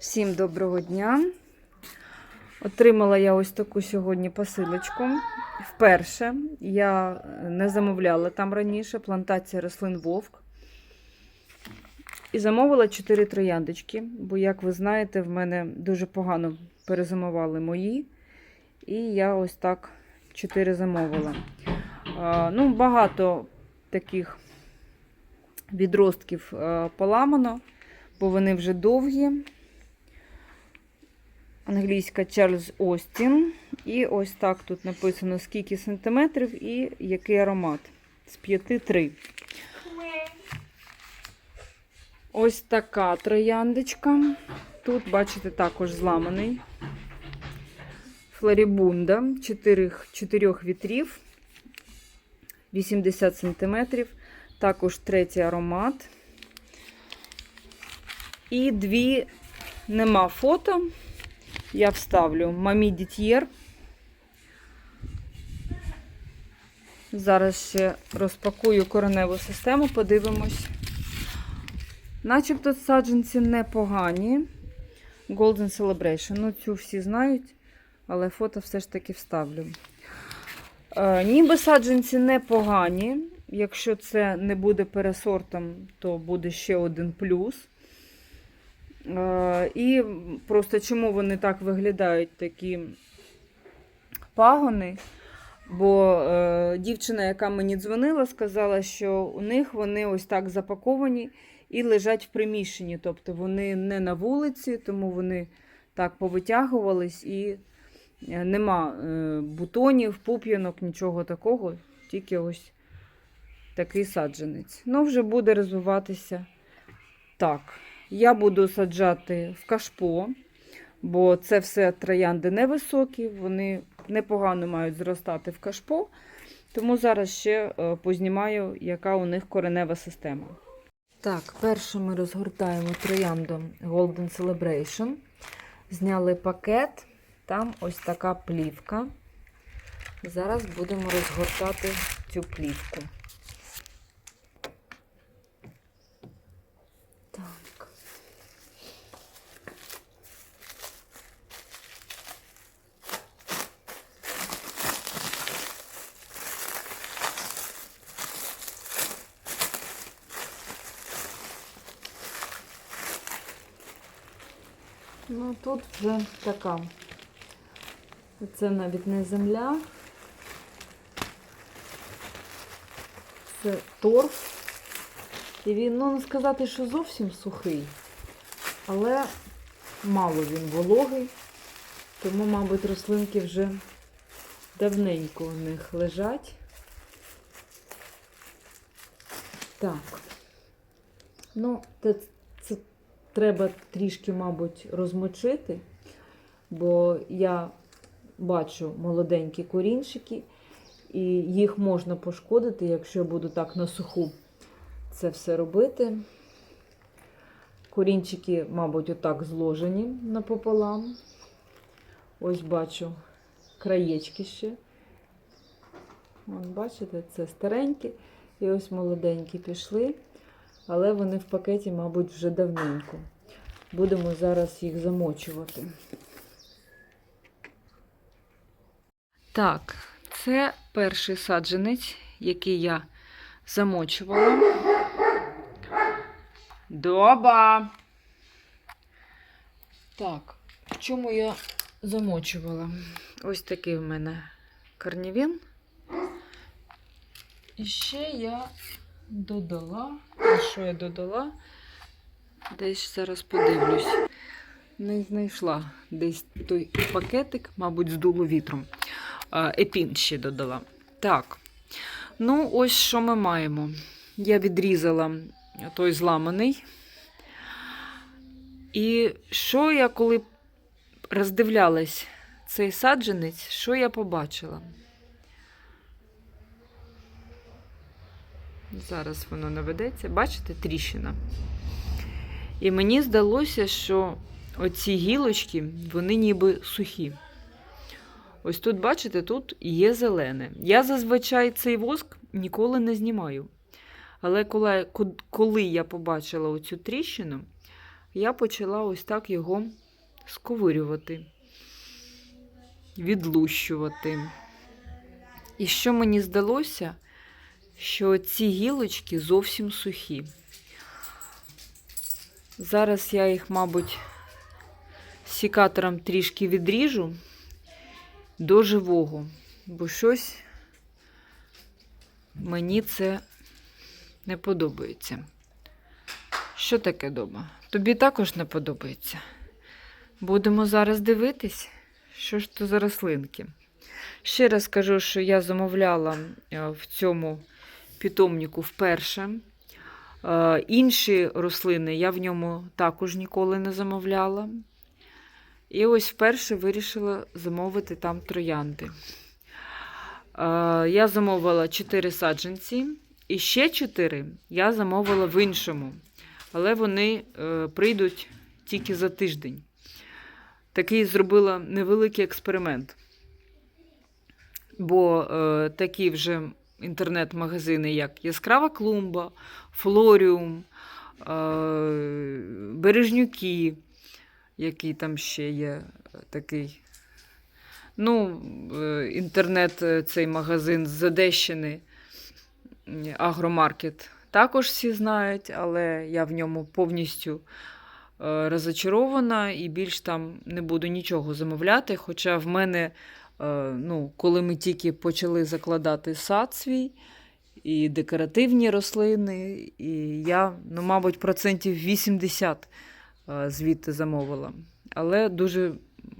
Всім доброго дня. Отримала я ось таку сьогодні посилочку. Вперше я не замовляла там раніше плантація рослин Вовк. І замовила 4 трояндочки, бо, як ви знаєте, в мене дуже погано перезимували мої. І я ось так 4 замовила. Ну, багато таких відростків а, поламано, бо вони вже довгі англійська Чарльз Остін. І ось так тут написано, скільки сантиметрів і який аромат. З 5-3. Ось така трояндочка. Тут, бачите, також зламаний. Флорібунда 4, 4 вітрів, 80 сантиметрів. Також третій аромат. І дві нема фото. Я вставлю Мамі Дітьєр. Зараз ще розпакую кореневу систему, подивимось. Начебто саджанці непогані. Golden Celebration. Ну, цю всі знають, але фото все ж таки вставлю. Е, ніби саджанці непогані. Якщо це не буде пересортом, то буде ще один плюс. Е, І просто чому вони так виглядають, такі пагони? Бо е, дівчина, яка мені дзвонила, сказала, що у них вони ось так запаковані і лежать в приміщенні. Тобто вони не на вулиці, тому вони так повитягувались і е, нема е, бутонів, пуп'янок, нічого такого, тільки ось такий саджанець. Ну, вже буде розвиватися так. Я буду саджати в кашпо, бо це все троянди невисокі, вони непогано мають зростати в кашпо. Тому зараз ще е, познімаю, яка у них коренева система. Так, перше ми розгортаємо троянду Golden Celebration. Зняли пакет, там ось така плівка. Зараз будемо розгортати цю плівку. Так. Ну, тут вже така. Це навіть не земля. Це торф. І він, ну, не сказати, що зовсім сухий, але мало він вологий, тому, мабуть, рослинки вже давненько у них лежать. Так. Ну, це, треба трішки, мабуть, розмочити, бо я бачу молоденькі корінчики, і їх можна пошкодити, якщо я буду так на суху це все робити. Корінчики, мабуть, отак зложені напополам. Ось бачу краєчки ще. Вон, бачите, це старенькі. І ось молоденькі пішли, але вони в пакеті, мабуть, вже давненько. Будемо зараз їх замочувати. Так, це перший саджанець, який я замочувала. Доба. Так, в чому я замочувала? Ось такий в мене карнівін. І ще я додала. А що я додала? Десь зараз подивлюсь. Не знайшла десь той пакетик, мабуть, здуло вітром. Епін ще додала. Так. Ну, ось що ми маємо. Я відрізала той зламаний. І що я, коли роздивлялась цей саджанець, що я побачила? Зараз воно наведеться. Бачите, тріщина. І мені здалося, що оці гілочки, вони ніби сухі. Ось тут, бачите, тут є зелене. Я зазвичай цей воск ніколи не знімаю. Але коли, коли я побачила оцю тріщину, я почала ось так його сковирювати, відлущувати. І що мені здалося, що ці гілочки зовсім сухі. Зараз я їх, мабуть, сікатором трішки відріжу до живого, бо щось мені це не подобається. Що таке дома? Тобі також не подобається. Будемо зараз дивитись, що ж то за рослинки. Ще раз кажу, що я замовляла е, в цьому питомнику вперше. Е, Інші рослини я в ньому також ніколи не замовляла. І ось вперше вирішила замовити там троянди. Е, Я замовила 4 саджанці, і ще 4 я замовила в іншому, але вони е, прийдуть тільки за тиждень. Такий зробила невеликий експеримент. Бо такі вже інтернет-магазини, як Яскрава клумба, Флоріум, е, Бережнюки, який там ще є такий. Ну, е, інтернет, е, цей магазин з Одещини, Агромаркет, також всі знають, але я в ньому повністю розочарована і більш там не буду нічого замовляти. Хоча в мене, ну, коли ми тільки почали закладати сад свій, і декоративні рослини, і я, ну, мабуть, процентів 80 е, звідти замовила. Але дуже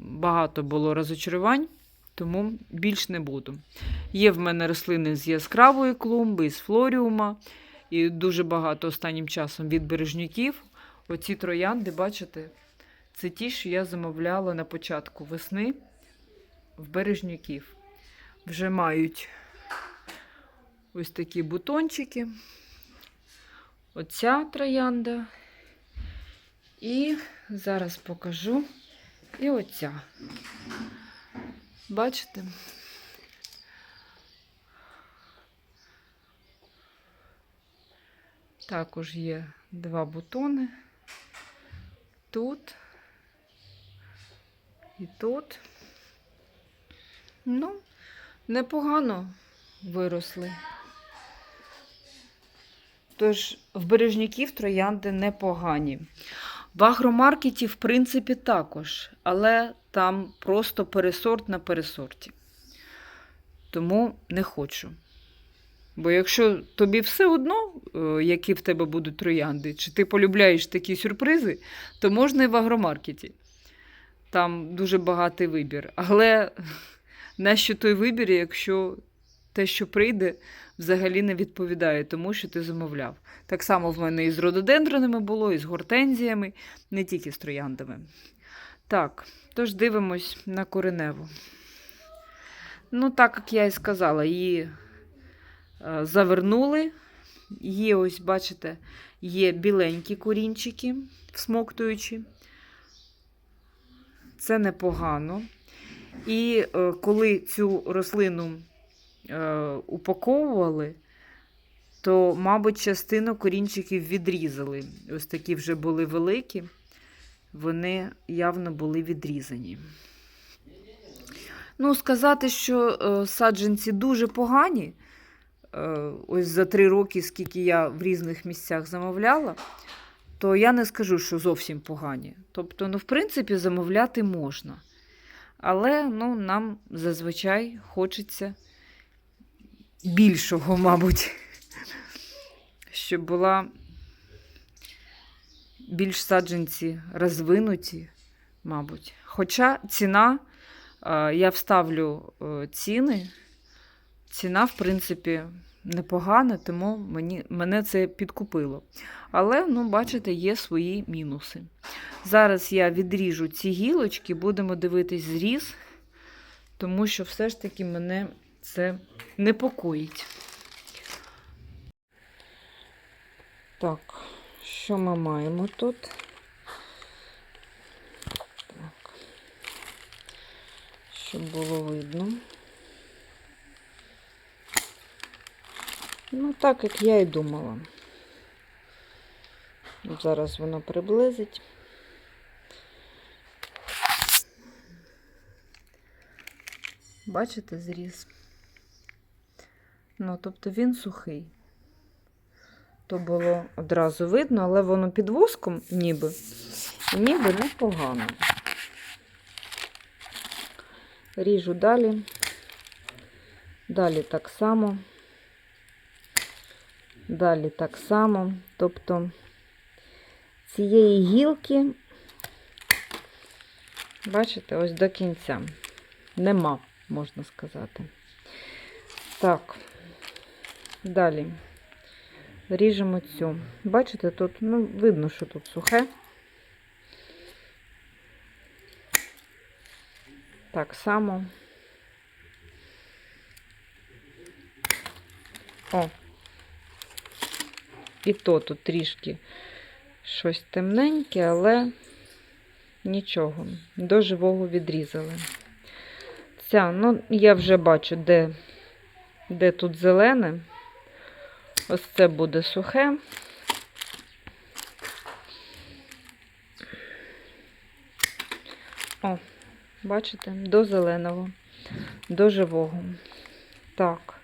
багато було розочарувань, тому більш не буду. Є в мене рослини з яскравої клумби, з флоріума, і дуже багато останнім часом від бережнюків. Оці троянди, бачите, це ті, що я замовляла на початку весни в бережнюків. Вже мають ось такі бутончики. Оця троянда. І зараз покажу і оця. Бачите? Також є два бутони. Тут і тут. Ну, непогано виросли. Тож в бережняків троянди непогані. В агромаркеті, в принципі, також, але там просто пересорт на пересорті. Тому не хочу. Бо якщо тобі все одно, е, які в тебе будуть троянди, чи ти полюбляєш такі сюрпризи, то можна і в агромаркеті. Там дуже багатий вибір. Але нащо той вибір, якщо те, що прийде, взагалі не відповідає тому, що ти замовляв. Так само в мене і з рододендронами було, і з гортензіями, не тільки з трояндами. Так, тож дивимось на кореневу. Ну, так як я і сказала, її е, завернули. Є, ось, бачите, є біленькі корінчики, всмоктуючі. Це непогано. І е, коли цю рослину е, упаковували, то, мабуть, частину корінчиків відрізали. Ось такі вже були великі, вони явно були відрізані. Ну, сказати, що е, саджанці дуже погані. Ось за три роки, скільки я в різних місцях замовляла, то я не скажу, що зовсім погані. Тобто, ну, в принципі, замовляти можна. Але ну, нам зазвичай хочеться більшого, мабуть, щоб була більш саджанці розвинуті, мабуть. Хоча ціна, е, я вставлю е, ціни, ціна, в принципі, непогана, тому мені, мене це підкупило. Але, ну, бачите, є свої мінуси. Зараз я відріжу ці гілочки, будемо дивитись зріз, тому що все ж таки мене це непокоїть. Так, що ми маємо тут? Так. Щоб було видно. Ну, так, як я і думала. Зараз воно приблизить. Бачите, зріз? Ну, тобто він сухий. То було одразу видно, але воно під воском ніби, ніби непогано. Ріжу далі. Далі так само. Далі так само. Тобто цієї гілки, бачите, ось до кінця. Нема, можна сказати. Так, далі ріжемо цю. Бачите, тут, ну, видно, що тут сухе. Так само. О. І то тут трішки щось темненьке, але нічого. До живого відрізали. Ця, ну, я вже бачу, де, де тут зелене. Ось це буде сухе. О, бачите, до зеленого, до живого. Так.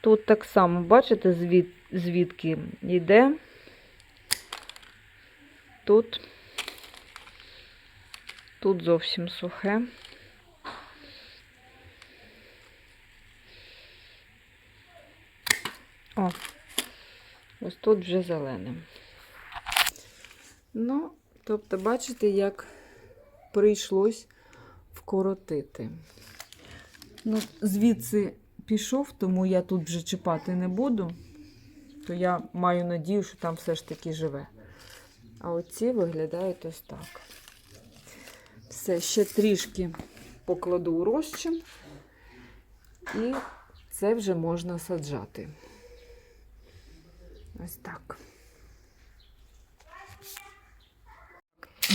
Тут так само, бачите, звід, звідки йде. Тут, тут зовсім сухе. О, ось тут вже зелене. Ну, тобто, бачите, як прийшлось вкоротити. Ну, звідси пішов, тому я тут вже чіпати не буду. То я маю надію, що там все ж таки живе. А оці виглядають ось так. Все, ще трішки покладу у розчин, і це вже можна саджати. Ось так.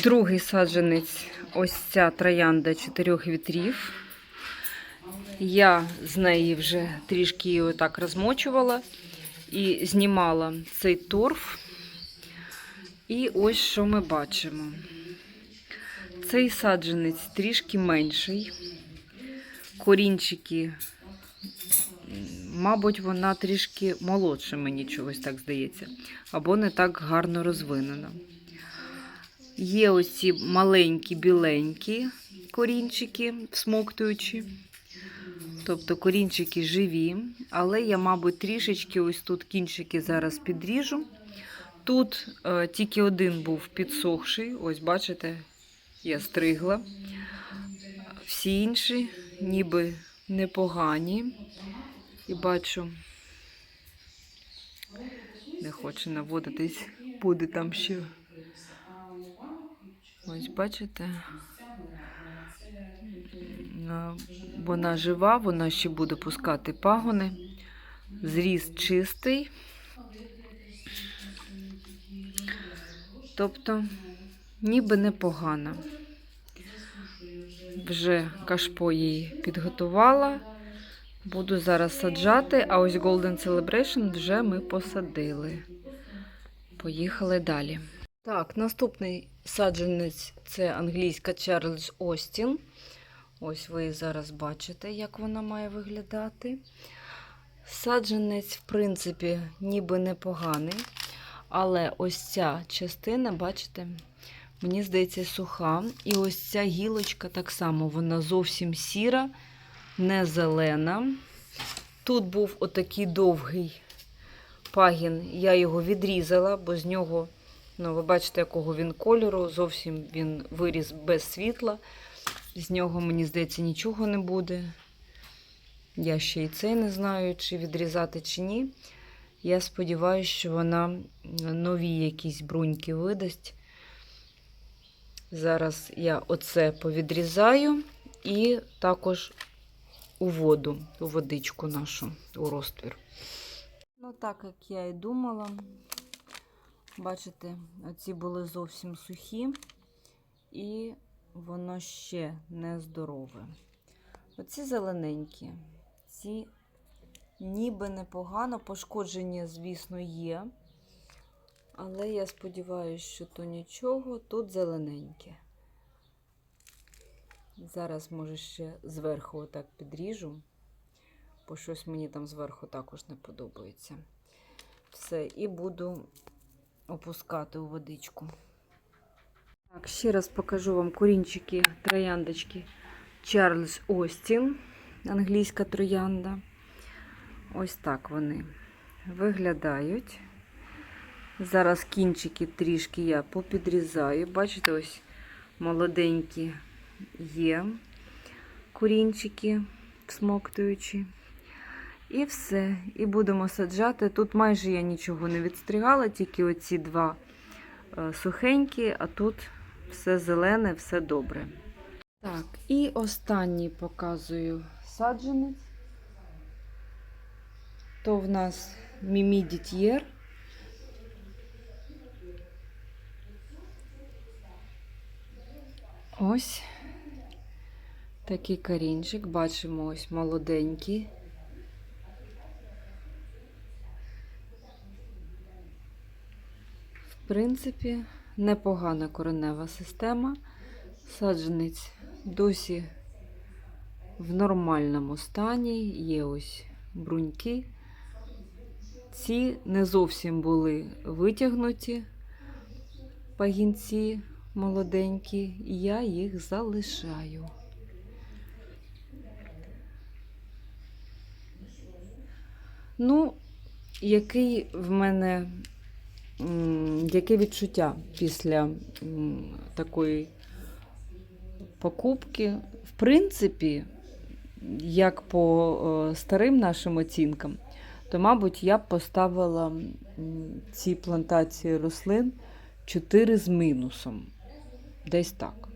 Другий саджанець ось ця троянда чотирьох вітрів. Я з неї вже трішки її отак розмочувала і знімала цей торф. І ось що ми бачимо. Цей саджанець трішки менший. Корінчики, мабуть, вона трішки молодша, мені чогось так здається, або не так гарно розвинена. Є ось ці маленькі біленькі корінчики, всмоктуючі. Тобто корінчики живі, але я, мабуть, трішечки ось тут кінчики зараз підріжу. Тут е, тільки один був підсохший, ось бачите, я стригла. Всі інші ніби непогані. І бачу, не хоче наводитись, буде там ще. Ось бачите. Вона жива, вона ще буде пускати пагони. Зріст чистий. Тобто, ніби непогана. Вже кашпо її підготувала. Буду зараз саджати, а ось Golden Celebration вже ми посадили. Поїхали далі. Так, наступний саджанець це англійська Чарльз Остін. Ось ви зараз бачите, як вона має виглядати. Саджанець, в принципі, ніби непоганий. Але ось ця частина, бачите, мені здається, суха. І ось ця гілочка так само, вона зовсім сіра, не зелена. Тут був отакий довгий пагін, я його відрізала, бо з нього, ну, ви бачите, якого він кольору, зовсім він виріс без світла. З нього, мені здається, нічого не буде. Я ще і цей не знаю, чи відрізати, чи ні. Я сподіваюся, що вона нові якісь бруньки видасть. Зараз я оце повідрізаю і також у воду, у водичку нашу, у розтвір. Ну, так як я і думала, бачите, оці були зовсім сухі, і воно ще не здорове. Оці зелененькі, ці ніби непогано, пошкодження, звісно, є. Але я сподіваюся, що то нічого, тут зелененьке. Зараз, може, ще зверху отак підріжу, бо щось мені там зверху також не подобається. Все, і буду опускати у водичку. Так, ще раз покажу вам корінчики трояндочки Чарльз Остін, англійська троянда. Ось так вони виглядають. Зараз кінчики трішки я попідрізаю. Бачите, ось молоденькі є корінчики всмоктуючі. І все. І будемо саджати. Тут майже я нічого не відстригала, тільки оці два е, сухенькі, а тут все зелене, все добре. Так, і останній показую саджанець. То в нас Мімі Дітьєр. Ось такий корінчик. Бачимо ось молоденький. В принципі, непогана коренева система. Саджанець досі в нормальному стані. Є ось бруньки. Ці не зовсім були витягнуті пагінці молоденькі, і я їх залишаю. Ну, який в мене яке відчуття після такої покупки? В принципі, як по е, старим нашим оцінкам, то, мабуть, я б поставила ці плантації рослин 4 з мінусом. Десь так.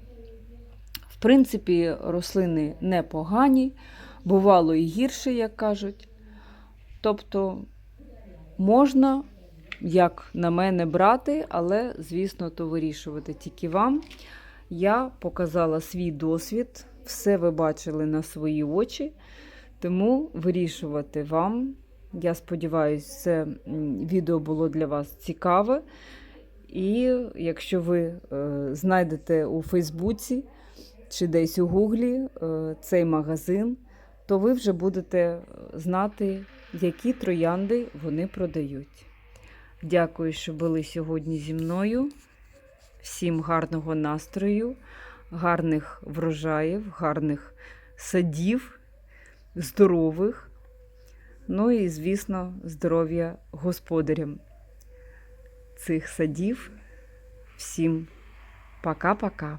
В принципі, рослини непогані, бувало і гірше, як кажуть. Тобто можна, як на мене, брати, але, звісно, то вирішувати тільки вам. Я показала свій досвід, все ви бачили на свої очі, тому вирішувати вам. Я сподіваюся, це відео було для вас цікаве. І якщо ви е, знайдете у Фейсбуці чи десь у Гуглі е, цей магазин, то ви вже будете знати, які троянди вони продають. Дякую, що були сьогодні зі мною. Всім гарного настрою, гарних врожаїв, гарних садів, здорових. Ну і, звісно, здоров'я господарям цих садів. Всім пока-пока.